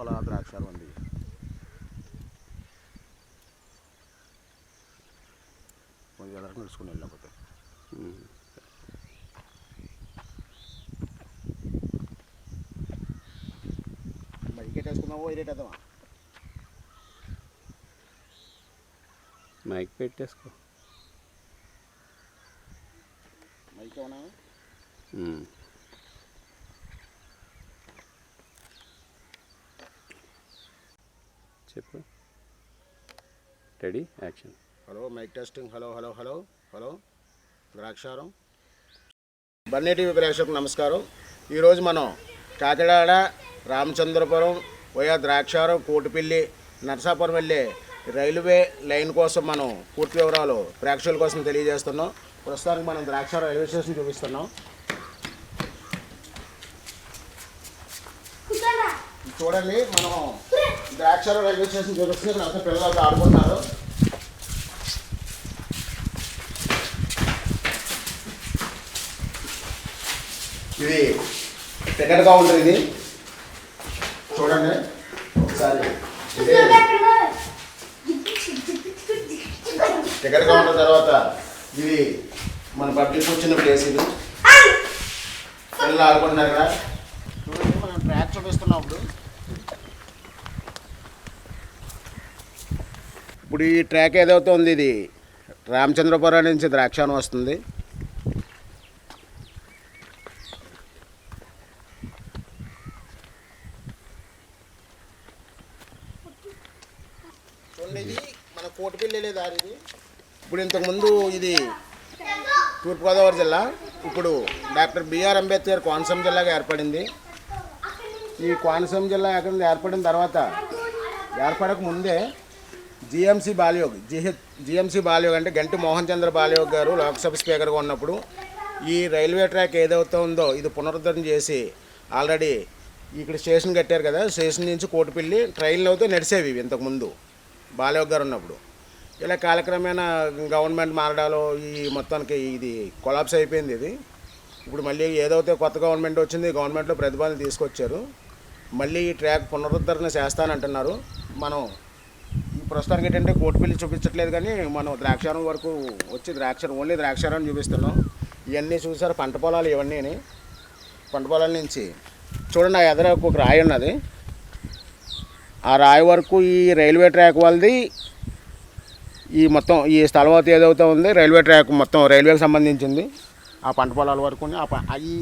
అలా ద్రాక్షారం ఉంది కొంచెం ఎదరకు నడుచుకుని వెళ్ళకపోతే. వేసుకుందామో ఇరేటేద్దామా మైక్ పెట్టేసుకో. బైక్ ఏమన్నా? చెప్పు. Ready action hello mic testing hello hello hello hello Draksharam. Bunny TV ప్రేక్షకులకు నమస్కారం. ఈరోజు మనం కాకినాడ రామచంద్రపురం వయా ద్రాక్షారం కోటిపల్లి నరసాపురం వెళ్ళే రైల్వే లైన్ కోసం మనం పూర్తి వివరాలు ప్రేక్షకుల కోసం తెలియజేస్తున్నాం. ప్రస్తుతానికి మనం ద్రాక్షారం రైల్వే స్టేషన్ చూపిస్తున్నాం. చూడండి మనం ద్రాక్షారం రైల్వే స్టేషన్ చూపిస్తున్నాం అసలు పిల్లలు ఆడుకుంటున్నారు. ఇది టికెట్ కౌంటర్ ఇది. చూడండి. ఒకసారి. ఇది టికెట్ కౌంటర్ తర్వాత ఇది మన పబ్లిక్ కూర్చున్న ప్లేస్ ఇది. పిల్లలు ఆడుకుంటున్నారు కదా. చూడండి మనం ట్రాక్ చూపిస్తున్నాం ఇప్పుడు ఇప్పుడు ఈ ట్రాక్ ఏదైతే ఉంది ఇది? రామచంద్రపురం నుంచి ద్రాక్షానం వస్తుంది. మన కోటిపల్లి వెళ్ళే ఇప్పుడు ఇంతకుముందు ఇది తూర్పుగోదావరి జిల్లా ఇప్పుడు డాక్టర్ బిఆర్ అంబేద్కర్ కోనసీమ జిల్లాగా ఏర్పడింది. ఈ కోనసీమ జిల్లా ఏర్పడిన తర్వాత ఏర్పడక ముందే జిఎంసి బాలయోగ్ జిహె జిఎంసి బాలయోగ్ అంటే గంటి మోహన్ చంద్ర బాలయోగ్ గారు లోక్సభ స్పీకర్గా ఉన్నప్పుడు ఈ రైల్వే ట్రాక్ ఏదైతే ఉందో ఇది పునరుద్ధరణ చేసి ఆల్రెడీ ఇక్కడ స్టేషన్ కట్టారు కదా స్టేషన్ నుంచి కోటిపిల్లి ట్రైన్లు అయితే నడిచేవి ఇవి ఇంతకుముందు బాలయోగ్ గారు ఉన్నప్పుడు. ఇలా కాలక్రమేణా గవర్నమెంట్ మారడాలో ఈ మొత్తానికి ఇది కొలాప్స్ అయిపోయింది ఇది. ఇప్పుడు మళ్ళీ ఏదైతే కొత్త గవర్నమెంట్ వచ్చింది గవర్నమెంట్లో ప్రతిపాదన తీసుకొచ్చారు. మళ్ళీ ఈ ట్రాక్ పునరుద్ధరణ చేస్తానంటున్నారు. మనం ప్రస్తుతానికి ఏంటంటే కోటిపల్లి చూపించట్లేదు కానీ మనం ద్రాక్షారం వరకు వచ్చి ద్రాక్షారం ఓన్లీ ద్రాక్షారం చూపిస్తున్నాం. ఇవన్నీ చూసారు? పంట పొలాలు ఇవన్నీ పంట పొలాల నుంచి చూడండి ఆ ఎదర ఒక రాయి ఉన్నది. ఆ రాయి వరకు ఈ రైల్వే ట్రాక్ వాళ్ళది. ఈ మొత్తం ఈ స్థలవతి ఏదైతే ఉంది రైల్వే ట్రాక్ మొత్తం రైల్వేకి సంబంధించింది. ఆ పంట పొలాల వరకు ఆ ఈ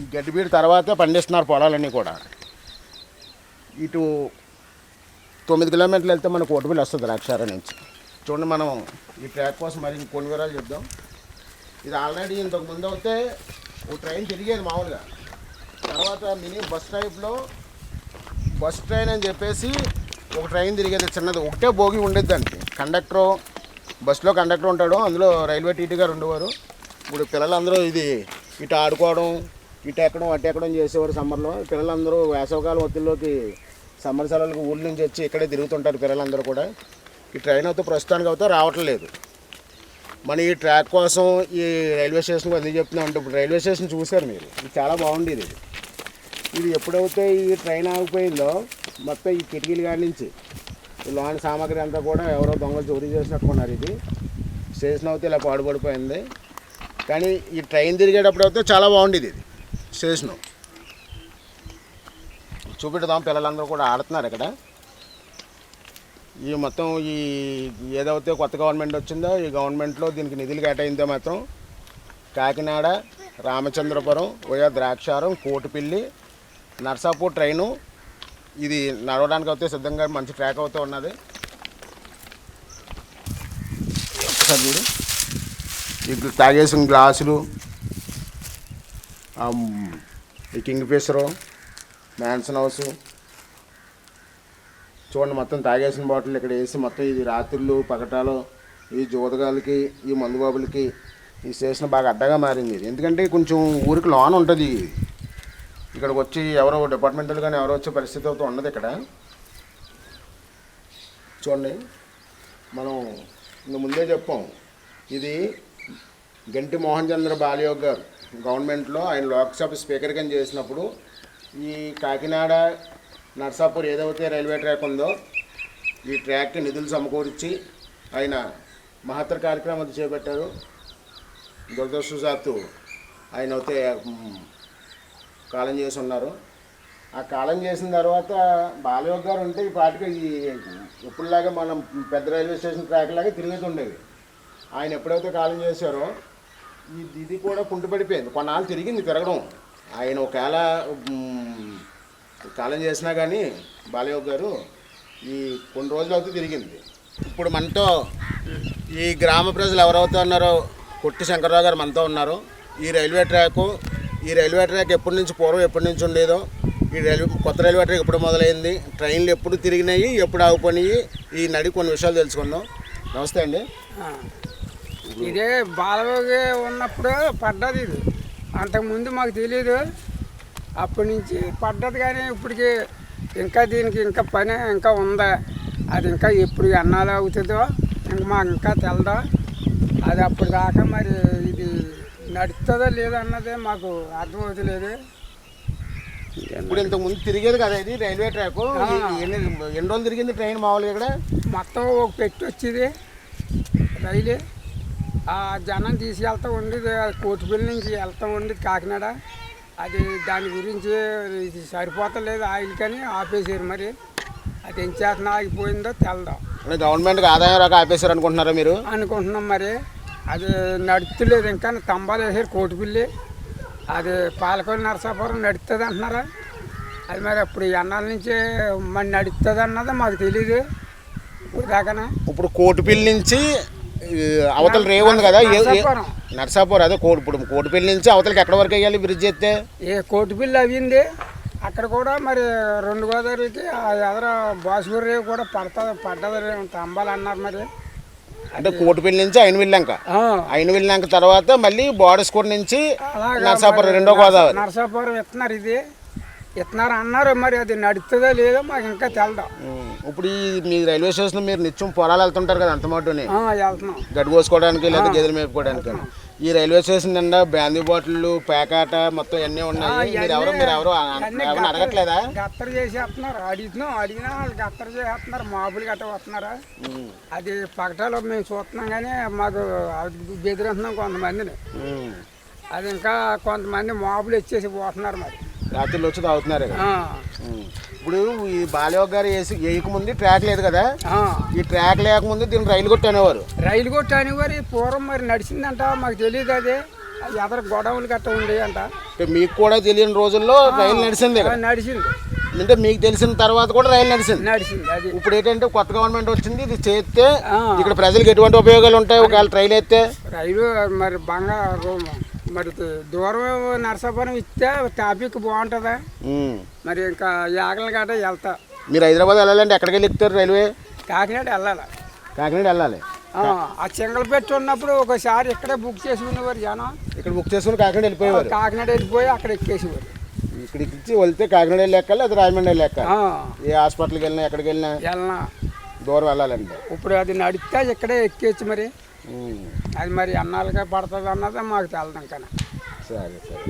ఈ గడ్డిబీడి తర్వాతే పండిస్తున్నారు పొలాలన్నీ కూడా. ఇటు తొమ్మిది కిలోమీటర్లు వెళ్తే మనకు కోటిపల్లి వస్తుంది ద్రాక్షార నుంచి. చూడండి మనం ఈ ట్రాక్ కోసం మరి కొన్ని వివరాలు చెప్దాం. ఇది ఆల్రెడీ ఇంతకు ముందు అయితే ఓ ట్రైన్ తిరిగేది మామూలుగా. తర్వాత మినీ బస్ టైప్లో బస్ ట్రైన్ అని చెప్పేసి ఒక ట్రైన్ తిరిగేది చిన్నది. ఒకటే భోగి ఉండేది కండక్టరు బస్సులో కండక్టర్ ఉంటాడు. అందులో రైల్వే టీటీ గారు ఉండేవారు. ఇప్పుడు పిల్లలందరూ ఇది ఇటు ఆడుకోవడం ఇటు ఎక్కడం అటు ఎక్కడం చేసేవారు సమ్మర్లో. పిల్లలందరూ వేసవకాలం ఒత్తిడిలోకి సమ్మర్ సెలవులకు ఊళ్ళ నుంచి వచ్చి ఇక్కడే తిరుగుతుంటారు పిల్లలందరూ కూడా. ఈ ట్రైన్ అయితే ప్రస్తుతానికి అయితే రావట్లేదు. మన ఈ ట్రాక్ కోసం ఈ రైల్వే స్టేషన్కి ఎందుకు చెప్తున్నాం అంటే ఇప్పుడు రైల్వే స్టేషన్ చూశారు మీరు. ఇది చాలా బాగుండేది ఇది. ఇది ఎప్పుడైతే ఈ ట్రైన్ ఆగిపోయిందో మొత్తం ఈ కిటికీలు కాడి నుంచి లోన్ సామాగ్రి అంతా కూడా ఎవరో దొంగలు చోరీ చేసినట్టుకున్నారు ఇది. స్టేషన్ అయితే ఇలా పాడుపడిపోయింది. కానీ ఈ ట్రైన్ తిరిగేటప్పుడు అయితే చాలా బాగుండేది ఇది స్టేషను. చూపెడదాం పిల్లలందరూ కూడా ఆడుతున్నారు ఇక్కడ. ఈ మొత్తం ఈ ఏదైతే కొత్త గవర్నమెంట్ వచ్చిందో ఈ గవర్నమెంట్లో దీనికి నిధులు కేటాయిందో మాత్రం కాకినాడ రామచంద్రపురం వయా ద్రాక్షారం కోటిపిల్లి నర్సాపూర్ ట్రైను ఇది నడవడానికి అయితే సిద్ధంగా మంచి ట్రాక్ అవుతూ ఉన్నది. ఒకసారి చూడు. ఈ తాగేసిన గ్లాసులు ఈ కింగ్ ఫిషరు మ్యాన్సన్ హౌస్ చూడండి మొత్తం తాగేసిన బాటిల్ ఇక్కడ వేసి మొత్తం ఇది రాత్రులు పగటాలు ఈ జోదగాలకి ఈ మందుబాబులకి ఈ స్టేషన్ బాగా అడ్డగా మారింది ఇది. ఎందుకంటే కొంచెం ఊరికి లోన్ ఉంటుంది ఇక్కడికి వచ్చి ఎవరో డిపార్ట్మెంటల్ కానీ ఎవరో వచ్చే పరిస్థితి అయితే ఉండదు ఇక్కడ. చూడండి మనం ముందే చెప్పాం. ఇది గంటి మోహన్ చంద్ర బాలయోగ్ గారు గవర్నమెంట్లో ఆయన లోక్సభ స్పీకర్ కింద చేసినప్పుడు ఈ కాకినాడ నర్సాపూర్ ఏదైతే రైల్వే ట్రాక్ ఉందో ఈ ట్రాక్కి నిధులు సమకూర్చి ఆయన మహత్తర కార్యక్రమం చేపట్టారు. దురదృష్టవశాత్తు ఆయన అయితే కాలం చేసి ఉన్నారు. ఆ కాలం చేసిన తర్వాత బాలయోగ్ గారు ఉంటే ఈ పాటికి ఈ ఎప్పుడులాగా మనం పెద్ద రైల్వే స్టేషన్ ట్రాక్ లాగా తిరిగేది ఉండేది ఆయన ఎప్పుడైతే కాలం చేశారో ఈ ఇది కూడా కుంటుపడిపోయింది. కొన్నాళ్ళు తిరిగింది తిరగడం. ఆయన ఒకవేళ కాలం చేసినా కానీ బాలయోగ్ గారు ఈ కొన్ని రోజులు అయితే తిరిగింది. ఇప్పుడు మనతో ఈ గ్రామ ప్రజలు ఎవరైతే ఉన్నారో కొట్టి శంకర్రావు గారు మనతో ఉన్నారు. ఈ రైల్వే ట్రాక్ ఈ రైల్వే ట్రాక్ ఎప్పటి నుంచి పూర్వం ఎప్పటి నుంచి ఉండేదో ఈ రైల్వే కొత్త రైల్వే ట్రాక్ ఎప్పుడు మొదలైంది ట్రైన్లు ఎప్పుడు తిరిగినాయి ఎప్పుడు ఆగిపోయినాయి ఈ నడి కొన్ని విషయాలు తెలుసుకుందాం. నమస్తే అండి. ఇదే బాలయోగి ఉన్నప్పుడు పడ్డది ఇది. అంతకుముందు మాకు తెలియదు అప్పటి నుంచి పడ్డది కానీ ఇప్పటికి ఇంకా దీనికి ఇంకా పని ఇంకా ఉందా? అది ఇంకా ఎప్పుడు ఎన్నాళ్ళు అవుతుందో ఇంకా మాకు ఇంకా తెలదో? అది అప్పుడు దాకా మరి ఇది నడుస్తుందో లేదో అన్నదే మాకు అర్థమవుతలేదు ఇప్పుడు ఇంతకు ముందు తిరిగేది కదా ఇది రైల్వే ట్రాక్? ఎన్ని ఎన్ని రోజులు తిరిగింది ట్రైన్ మామూలుగా ఇక్కడ? మొత్తం ఒక పెట్టి వచ్చేది రైలు. ఆ జనం తీసుకెళ్తా ఉండేది కోటిపల్లి నుంచి వెళ్తా ఉండేది కాకినాడ. అది దాని గురించి ఇది సరిపోతలేదు ఆయిల్ కానీ ఆపేసారు మరి. అది ఏం చేతన ఆగిపోయిందో తెలదాం. గవర్నమెంట్కి ఆదాయం రాక ఆపేశారు అనుకుంటున్నారా మీరు? అనుకుంటున్నాం మరి. అది నడుతులేదు ఇంకా తంబాలు వేసారు కోటిపల్లి అది పాలకొల్లు నరసాపురం నడుస్తుంది అంటున్నారా? అది మరి అప్పుడు ఎన్నాళ్ళ నుంచి మరి నడుస్తుంది అన్నది మాకు తెలీదు. ఇప్పుడు దాకానే ఇప్పుడు కోటిపల్లి నుంచి అవతల రేవు ఉంది కదా నరసాపురం. అదే కోటి ఇప్పుడు కోటిపల్లి నుంచి అవతలకి ఎక్కడ వరకు వేయాలి బ్రిడ్జ్ ఎత్తే? ఏ కోటి బిల్లు అవింది. అక్కడ కూడా మరి రెండు గోదావరికి ఎదర బాసుగురి రేవు కూడా పడుతుంది పడ్డది తంబాలు అన్నారు మరి. అంటే కోటిపల్లి నుంచి అయిన వెళ్ళాక ఆ, అయిన వెళ్ళాక తర్వాత మళ్ళీ బోర్డర్స్కూర్ నుంచి నర్సాపురం రెండో గోదావరి. నరసాపురం ఇస్తున్నారు ఇది. ఇస్తున్నారు అన్నారు మరి అది నడుస్తుందో లేదో మాకు ఇంకా తెలదు. ఇప్పుడు ఈ మీ రైల్వే స్టేషన్ మీరు నిత్యం పొలాలు వెళ్తుంటారు కదా అంత మాటని. వెళ్తున్నాం. గడ్డి కోసుకోవడానికి లేదా గేదెలు మేపుకోవడానికి. ఈ రైల్వే స్టేషన్ నిండా బ్యాందీ బాటిళ్ళు పేకాట మొత్తం అన్నీ ఉన్నాయి. మీరు ఎవరు మీరు ఎవరు అడగట్లేదా? గత్తర చేసేస్తున్నారు. అడుగుతున్నాం అడిగినా వాళ్ళు గత్తర చేసేస్తున్నారు. మామూలు గట్ట వస్తున్నారా? అది పగటాలో మేము చూస్తున్నాం కానీ మాకు బెదిరిస్తున్నాం కొంతమందిని. అది ఇంకా కొంతమంది మాపులు వచ్చేసి పోతున్నారు మరి. రాత్రిలో వచ్చి తాగుతున్నారు. ఇప్పుడు ఈ బాలయోగ్ గారు వేసి వేయకముందు ట్రాక్ లేదు కదా. ఈ ట్రాక్ లేకముందు దీన్ని రైలు కొట్టి అనేవారు రైలు కొట్టాని వారి పూర్వం మరి నడిచిందంట మాకు తెలియదు అది. ఎదర గొడవలు గట్ట అంటే మీకు కూడా తెలియని రోజుల్లో రైలు నడిచింది నడిచింది. అంటే మీకు తెలిసిన తర్వాత కూడా రైలు నడిచింది? నడిచింది ఇప్పుడు ఏంటంటే కొత్త గవర్నమెంట్ వచ్చింది ఇది చేస్తే. ఇక్కడ ప్రజలకు ఎటువంటి ఉపయోగాలు ఉంటాయి? ఒకవేళ ట్రైన్ ఎత్తే? రైలు మరి బంగారు మరి దూరం నరసాపురం ఇస్తే టాపిక్ బాగుంటుందా. మరి ఇంకా యాగల గట్ట వెళ్తా. మీరు హైదరాబాద్ వెళ్ళాలంటే ఎక్కడికి వెళ్ళి ఎక్కుతారు రైల్వే? కాకినాడ వెళ్ళాలి. కాకినాడ వెళ్ళాలి. ఆ, ఆ చెంగల్ పెట్టి ఉన్నప్పుడు ఒకసారి ఇక్కడే బుక్ చేసుకునేవారు జనం. ఇక్కడ బుక్ చేసుకుని కాకినాడ వెళ్ళిపోయేవారు. కాకినాడ వెళ్ళిపోయి అక్కడ ఎక్కేసేవారు. ఇక్కడికి ఇచ్చి వెళ్తే కాకినాడ వెళ్ళి ఎక్కాలి అది రాజమండ్రి వెళ్ళి ఎక్కాలి ఏ హాస్పిటల్కి వెళ్ళినా ఎక్కడికి వెళ్ళినా? వెళ్ళనా? దూరం వెళ్ళాలండి ఇప్పుడు అది నడిస్తే ఇక్కడే ఎక్కేచ్చు మరి. అది మరి అన్నాళ్ళకే పడుతుంది అన్నదే మాకు తెలడం కానీ సరే సరే.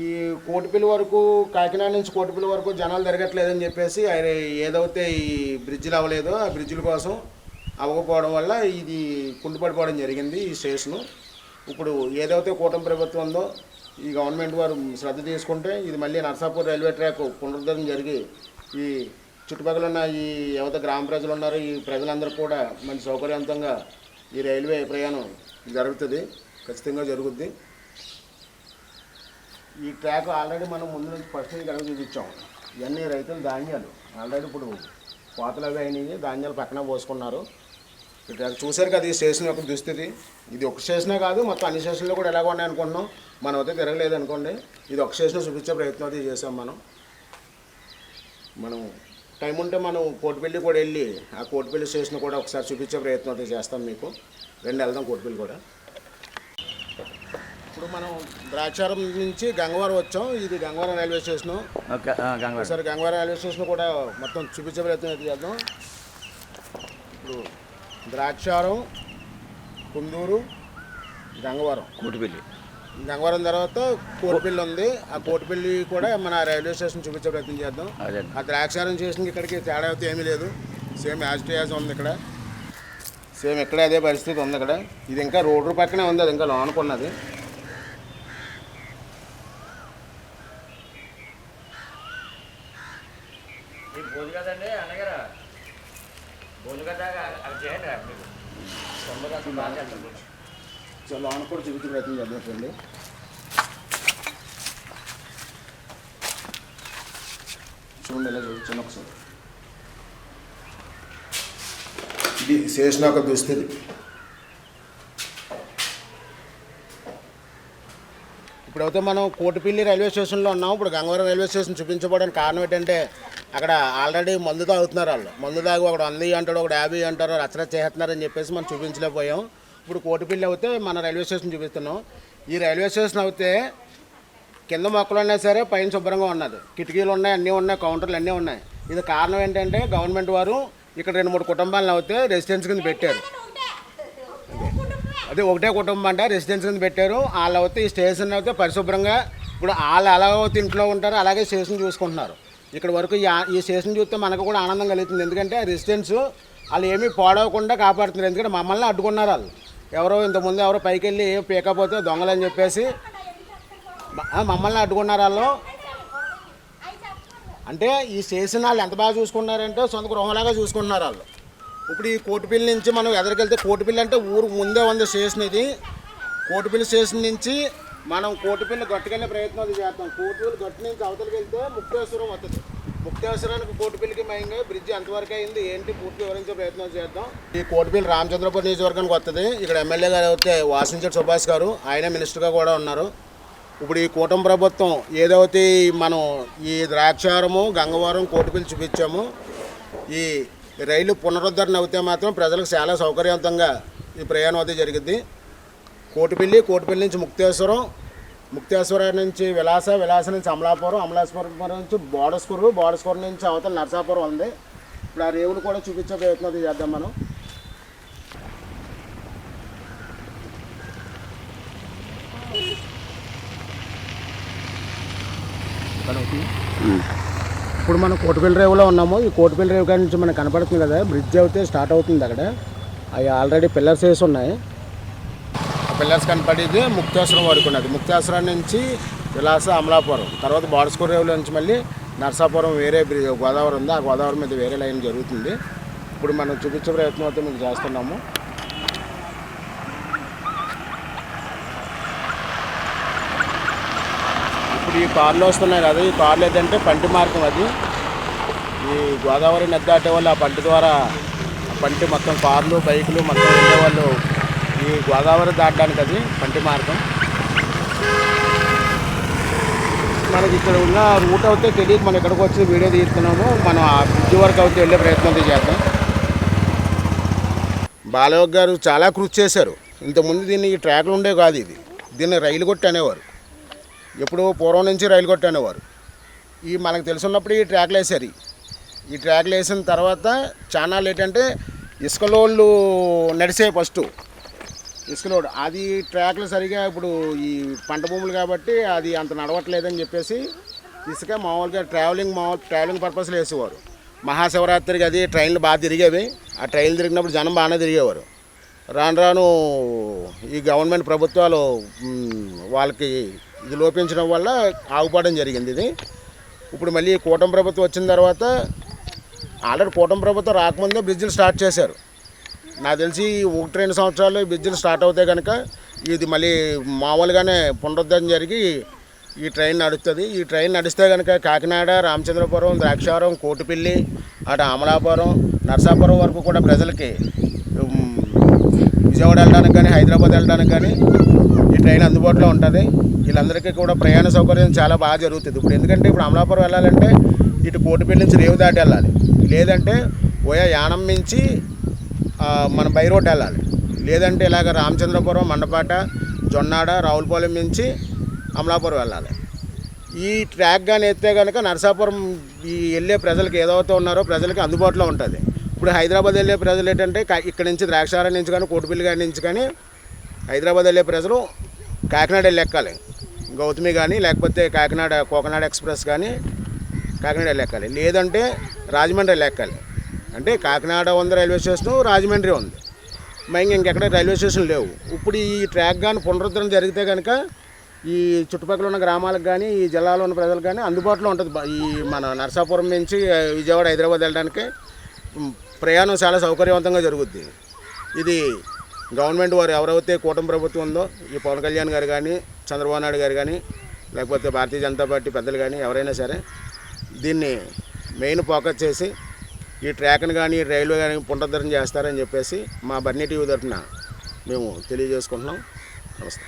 ఈ కోటిపల్లి వరకు కాకినాడ నుంచి కోటిపల్లి వరకు జనాలు తిరగట్లేదని చెప్పేసి ఆయన ఏదైతే ఈ బ్రిడ్జిలు అవ్వలేదో ఆ బ్రిడ్జిల కోసం అవ్వకపోవడం వల్ల ఇది కుంటుపడిపోవడం జరిగింది ఈ స్టేషను. ఇప్పుడు ఏదైతే కూటమి ప్రభుత్వం ఉందో ఈ గవర్నమెంట్ వారు శ్రద్ధ తీసుకుంటే ఇది మళ్ళీ నర్సాపూర్ రైల్వే ట్రాక్ పునరుద్ధరణ జరిగి ఈ చుట్టుపక్కల ఉన్న ఈ యువత గ్రామ ప్రజలు ఉన్నారు ఈ ప్రజలందరూ కూడా మంచి సౌకర్యవంతంగా ఈ రైల్వే ప్రయాణం జరుగుతుంది ఖచ్చితంగా జరుగుద్ది. ఈ ట్రాక్ ఆల్రెడీ మనం ముందు నుంచి ఫస్ట్ నుంచి కనుక చూపించాం. ఇవన్నీ రైతుల ధాన్యాలు. ఆల్రెడీ ఇప్పుడు కోతలు అవి అయినాయి ధాన్యాలు పక్కన పోసుకున్నారు. ఈ ట్రాక్ చూశారు కదా ఈ స్టేషన్ యొక్క దుస్థితి. ఇది ఒక స్టేషనే కాదు మొత్తం అన్ని స్టేషన్లు కూడా ఎలాగ ఉన్నాయి అనుకుంటున్నాం. మనం అయితే తిరగలేదు అనుకోండి. ఇది ఒక స్టేషన్ చూపించే ప్రయత్నం అయితే చేసాం మనం. మనం టైం ఉంటే మనం కోటిపల్లి కూడా వెళ్ళి ఆ కోటిపల్లి స్టేషన్ కూడా ఒకసారి చూపించే ప్రయత్నం అయితే చేస్తాం మీకు. రెండు వెళ్దాం కోటిపల్లి కూడా. ఇప్పుడు మనం ద్రాక్షారం నుంచి గంగవరం వచ్చాం. ఇది గంగవరం రైల్వే స్టేషను. ఒకసారి గంగవరం రైల్వే స్టేషన్ కూడా మొత్తం చూపించే ప్రయత్నం అయితే చేద్దాం. ఇప్పుడు ద్రాక్షారం కుందూరు గంగవరం. కూటిపల్లి. గంగవరం తర్వాత కోటిపల్లి ఉంది. ఆ కోటిపల్లి కూడా మన రైల్వే స్టేషన్ చూపించే ప్రయత్నం చేద్దాం. అదే. ఆ ద్రాక్షారం స్టేషన్కి ఇక్కడికి తేడా అయితే ఏమీ లేదు. సేమ్ యాజ్ టు యాజ్ ఉంది ఇక్కడ. సేమ్ ఇక్కడ అదే పరిస్థితి ఉంది ఇక్కడ. ఇది ఇంకా రోడ్డు పక్కనే ఉంది అది ఇంకా లోనుకున్నది అన్నగారు లోన్ కూడా చూపించే ప్రయత్నం చేద్దాం చూడండి. చూడండి ఇలా చూపించండి ఒకసారి. ఇది దుస్థితి. ఇప్పుడైతే మనం కోటిపల్లి రైల్వే స్టేషన్లో ఉన్నాం. ఇప్పుడు గంగవరం రైల్వే స్టేషన్ చూపించబడడానికి కారణం ఏంటంటే అక్కడ ఆల్రెడీ మందు తాగుతున్నారు వాళ్ళు. మందు తాగి ఒకడు వంద అంటాడు ఒకడు యాభై అంటారు రచరచ చేస్తున్నారని చెప్పేసి మనం చూపించలేకపోయాం. ఇప్పుడు కోటిపల్లి అయితే మన రైల్వే స్టేషన్ చూపిస్తున్నాం. ఈ రైల్వే స్టేషన్ అయితే కింద మొక్కలు ఉన్నా సరే పైన శుభ్రంగా ఉన్నది. కిటికీలు ఉన్నాయి అన్నీ ఉన్నాయి కౌంటర్లు అన్నీ ఉన్నాయి. ఇది కారణం ఏంటంటే గవర్నమెంట్ వారు ఇక్కడ రెండు మూడు కుటుంబాలను అయితే రెసిడెన్స్ కింద పెట్టారు. అదే ఒకటే కుటుంబం అంట రెసిడెన్స్ కింద పెట్టారు. వాళ్ళు అయితే ఈ స్టేషన్ అయితే పరిశుభ్రంగా ఇప్పుడు వాళ్ళు ఎలాగైతే ఇంట్లో ఉంటారో అలాగే స్టేషన్ చూసుకుంటున్నారు. ఇక్కడ వరకు ఈ ఈ స్టేషన్ చూస్తే మనకు కూడా ఆనందం కలుగుతుంది. ఎందుకంటే రెసిడెన్స్ వాళ్ళు ఏమీ పాడవకుండా కాపాడుతున్నారు. ఎందుకంటే మమ్మల్ని అడ్డుకున్నారు వాళ్ళు. ఎవరో ఇంతకుముందు ఎవరో పైకి వెళ్ళి పీకపోతే దొంగలని చెప్పేసి మమ్మల్ని అడ్డుకున్నారు వాళ్ళు. అంటే ఈ స్టేషన్ వాళ్ళు ఎంత బాగా చూసుకున్నారంటే సొంత గృహంలాగా చూసుకుంటున్నారు వాళ్ళు. ఇప్పుడు ఈ కోటిపల్లి నుంచి మనం ఎదరికెళ్తే కోటిపల్లి అంటే ఊరు ముందే ఉంది స్టేషన్ ఇది. కోటిపల్లి స్టేషన్ నుంచి మనం కోటిపల్లి గట్టుకెళ్ళే ప్రయత్నం అది చేస్తాం. కోటిపల్లి గట్టు నుంచి అవతలకి వెళ్తే ముక్తేశ్వరం వస్తుంది ముఖ్యవసరానికి కోటిపల్లికి మయంగా బ్రిడ్జ్ ఎంతవరకు అయింది. ఏంటి పూర్తి వివరించే ప్రయత్నం చేద్దాం. ఈ కోటిపల్లి రామచంద్రపురం నియోజకవర్గానికి వస్తుంది ఇక్కడ ఎమ్మెల్యే గారు అయితే వాసించటి సుభాష్ గారు ఆయన మినిస్టర్గా కూడా ఉన్నారు. ఇప్పుడు ఈ కూటమి ప్రభుత్వం ఏదైతే మనం ఈ ద్రాక్షారము గంగవరం కోటిపల్లి చూపించాము. ఈ రైలు పునరుద్ధరణ అవుతే మాత్రం ప్రజలకు చాలా సౌకర్యవంతంగా ఈ ప్రయాణం అయితే జరిగింది. కోటిపల్లి కోటిపల్లి నుంచి ముక్తేశ్వరం ముక్తేశ్వరం నుంచి విలాస విలాస నుంచి అమలాపురం అమలాపురం నుంచి బోడస్కూరు బోడస్కూరు నుంచి అవతల నర్సాపురం ఉంది. ఇప్పుడు ఆ రేవులు కూడా చూపించే ప్రయత్నం చేద్దాం మనం. ఇప్పుడు మనం కోటిపల్లి రేవులో ఉన్నాము. ఈ కోటిపల్లి రేవు కాడి నుంచి మనకు కనపడుతుంది కదా బ్రిడ్జ్ అయితే స్టార్ట్ అవుతుంది అక్కడ. అవి ఆల్రెడీ పిల్లర్స్ వేసి ఉన్నాయి. పిల్లర్స్ కనపడేది ముక్తేశ్వరం వరకు ఉన్నది. ముక్తేశ్వరం నుంచి విలాస అమలాపురం తర్వాత బాడస్కూరేవుల నుంచి మళ్ళీ నర్సాపురం వేరే బ్రిడ్జ్ గోదావరి ఉంది. ఆ గోదావరి మీద వేరే లైన్ జరుగుతుంది. ఇప్పుడు మనం చూపించే ప్రయత్నం అయితే మీకు చేస్తున్నాము. ఇప్పుడు ఈ కార్లు వస్తున్నాయి కదా ఈ కార్లు ఏదంటే పంటి మార్గం అది. ఈ గోదావరి నది దాటే వాళ్ళు ఆ పంటి ద్వారా పంటి మొత్తం కార్లు బైకులు మొత్తం వెళ్ళేవాళ్ళు ఈ గోదావరి దాటడానికి అది పంటి మార్గం. మనకి ఇక్కడ ఉన్న రూట్ అయితే తెలియదు మనం ఎక్కడికి వచ్చి వీడియో తీస్తున్నాము. మనం ఆ బ్రిడ్జ్ వరకు అయితే వెళ్ళే ప్రయత్నం చేద్దాం. బాలయోగ్ గారు చాలా కృషి చేశారు. ఇంతకుముందు దీన్ని ఈ ట్రాక్లు ఉండే కాదు ఇది. దీన్ని రైలు కొట్టి అనేవారు. ఎప్పుడు పూర్వం నుంచి రైలు కొట్టి అనేవారు. ఈ మనకు తెలుసున్నప్పుడు ఈ ట్రాక్లు వేసారు ఈ. ట్రాక్లు వేసిన తర్వాత చాలా లేటంటే ఇసుకలోళ్ళు నడిసే ఫస్ట్. ఇసుక ఇసుకలోడు అది ట్రాక్లు సరిగా ఇప్పుడు ఈ పంట భూములు కాబట్టి అది అంత నడవట్లేదని చెప్పేసి ఇసుక మామూలుగా ట్రావెలింగ్ మామూలు ట్రావెలింగ్ పర్పస్లో వేసేవారు. మహాశివరాత్రికి అది ట్రైన్లు బాగా తిరిగేవి. ఆ ట్రైన్లు తిరిగినప్పుడు జనం బాగానే తిరిగేవారు. రాను రాను ఈ గవర్నమెంట్ ప్రభుత్వాలు వాళ్ళకి ఇది లోపించడం వల్ల ఆగుపడడం జరిగింది ఇది. ఇప్పుడు మళ్ళీ కూటమి ప్రభుత్వం వచ్చిన తర్వాత ఆల్రెడీ కూటమి ప్రభుత్వం రాకముందే బ్రిడ్జిలు స్టార్ట్ చేశారు. నాకు తెలిసి ఒకటి రెండు సంవత్సరాలు బిజినెస్ స్టార్ట్ అవుతే కనుక ఇది మళ్ళీ మామూలుగానే పునరుద్ధరణ జరిగి ఈ ట్రైన్ నడుస్తుంది. ఈ ట్రైన్ నడిస్తే కనుక కాకినాడ రామచంద్రపురం ద్రాక్షారం కోటిపిల్లి అటు అమలాపురం నర్సాపురం వరకు కూడా ప్రజలకి విజయవాడ వెళ్ళడానికి కానీ హైదరాబాద్ వెళ్ళడానికి కానీ ఈ ట్రైన్ అందుబాటులో ఉంటుంది. వీళ్ళందరికీ కూడా ప్రయాణ సౌకర్యం చాలా బాగా జరుగుతుంది. ఇప్పుడు ఎందుకంటే ఇప్పుడు అమలాపురం వెళ్ళాలంటే ఇటు కోటిపల్లి నుంచి రేవు దాటి వెళ్ళాలి. లేదంటే ఓయా యానం నుంచి మన బై రోడ్ వెళ్ళాలి. లేదంటే ఇలాగ రామచంద్రపురం మండపాట జొన్నాడ రావులపాలెం నుంచి అమలాపురం వెళ్ళాలి. ఈ ట్రాక్ కానీ ఎత్తే కనుక నరసాపురం ఈ వెళ్ళే ప్రజలకు ఏదైతే ఉన్నారో ప్రజలకి అందుబాటులో ఉంటుంది. ఇప్పుడు హైదరాబాద్ వెళ్ళే ప్రజలు ఏంటంటే ఇక్కడ నుంచి ద్రాక్షారం నుంచి కానీ కోటిపల్లి గారి నుంచి కానీ హైదరాబాద్ వెళ్ళే ప్రజలు కాకినాడ వెళ్ళి ఎక్కాలి. గౌతమి కానీ లేకపోతే కాకినాడ కోకనాడ ఎక్స్ప్రెస్ కానీ కాకినాడ వెళ్ళి ఎక్కాలి. లేదంటే రాజమండ్రి వెళ్ళి ఎక్కాలి. అంటే కాకినాడ ఉంది రైల్వే స్టేషన్ రాజమండ్రి ఉంది. మరి ఇంకెక్కడ రైల్వే స్టేషన్ లేవు. ఇప్పుడు ఈ ట్రాక్ కానీ పునరుద్ధరణ జరిగితే కనుక ఈ చుట్టుపక్కల ఉన్న గ్రామాలకు కానీ ఈ జిల్లాలో ఉన్న ప్రజలకు కానీ అందుబాటులో ఉంటుంది ఈ మన నరసాపురం నుంచి విజయవాడ హైదరాబాద్ వెళ్ళడానికి ప్రయాణం చాలా సౌకర్యవంతంగా జరుగుద్ది. ఇది గవర్నమెంట్ వారు ఎవరైతే కూటమి ప్రభుత్వం ఉందో ఈ పవన్ కళ్యాణ్ గారు కానీ చంద్రబాబు నాయుడు గారు కానీ లేకపోతే భారతీయ జనతా పార్టీ పెద్దలు కానీ ఎవరైనా సరే దీన్ని మెయిన్ ఫోకస్ చేసి ఈ ట్రాక్ని కానీ రైల్వే కానీ పునరుద్ధరణ చేస్తారని చెప్పేసి మా బర్నీ టీవీ తరఫున మేము తెలియజేసుకుంటున్నాం. నమస్తే.